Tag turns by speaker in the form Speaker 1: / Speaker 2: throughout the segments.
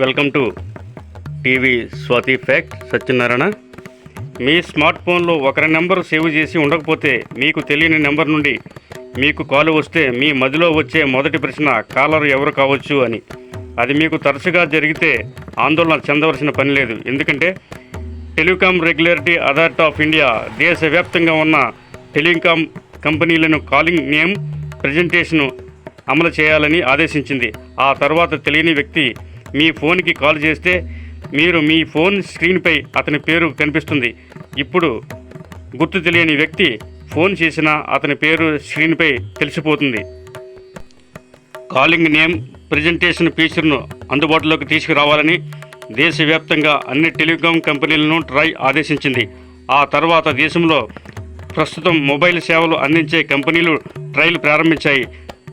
Speaker 1: Welcome to TV Swathi fact Satyanarayana. Me smart ఫోన్లో ఒకరి number save చేసి ఉండకపోతే మీకు తెలియని నెంబర్ నుండి మీకు కాల్ వస్తే మీ మదిలో వచ్చే మొదటి ప్రశ్న కాలర్ ఎవరు కావచ్చు అని. అది మీకు తరచుగా జరిగితే ఆందోళన చెందవలసిన పని లేదు. ఎందుకంటే telecom regulatory authority of India దేశవ్యాప్తంగా ఉన్న టెలికాం కంపెనీలను కాలింగ్ నేమ్ ప్రజెంటేషన్ అమలు చేయాలని ఆదేశించింది. ఆ తర్వాత తెలియని వ్యక్తి మీ ఫోన్కి కాల్ చేస్తే మీరు మీ ఫోన్ స్క్రీన్పై అతని పేరు కనిపిస్తుంది. ఇప్పుడు గుర్తు తెలియని వ్యక్తి ఫోన్ చేసినా అతని పేరు స్క్రీన్పై తెలిసిపోతుంది. కాలింగ్ నేమ్ ప్రజెంటేషన్ ఫీచర్ను అందుబాటులోకి తీసుకురావాలని దేశవ్యాప్తంగా అన్ని టెలికాం కంపెనీలను ట్రై ఆదేశించింది. ఆ తర్వాత దేశంలో ప్రస్తుతం మొబైల్ సేవలు అందించే కంపెనీలు ట్రయల్ ప్రారంభించాయి.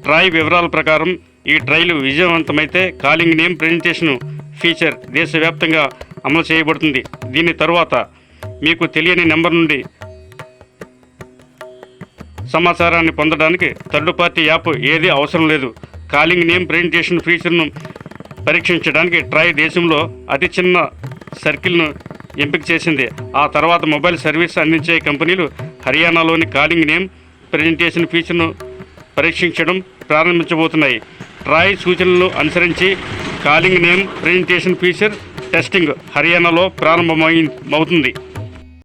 Speaker 1: ట్రై వివరాల ప్రకారం ఈ ట్రయల్ విజయవంతమైతే కాలింగ్ నేమ్ ప్రజెంటేషన్ ఫీచర్ దేశవ్యాప్తంగా అమలు చేయబడుతుంది. దీని తరువాత మీకు తెలియని నెంబర్ నుండి సమాచారాన్ని పొందడానికి థర్డ్ పార్టీ యాప్ ఏదీ అవసరం లేదు. కాలింగ్ నేమ్ ప్రజెంటేషన్ ఫీచర్ను పరీక్షించడానికి ట్రై దేశంలో అతి చిన్న సర్కిల్ను ఎంపిక చేసింది. ఆ తర్వాత మొబైల్ సర్వీస్ అందించే కంపెనీలు హర్యానాలోని కాలింగ్ నేమ్ ప్రజెంటేషన్ ఫీచర్ను పరీక్షించడం ప్రారంభించబోతున్నాయి. ట్రాయ్ సూచనలు అనుసరించి calling name presentation feature testing హర్యానాలో ప్రారంభమై అవుతుంది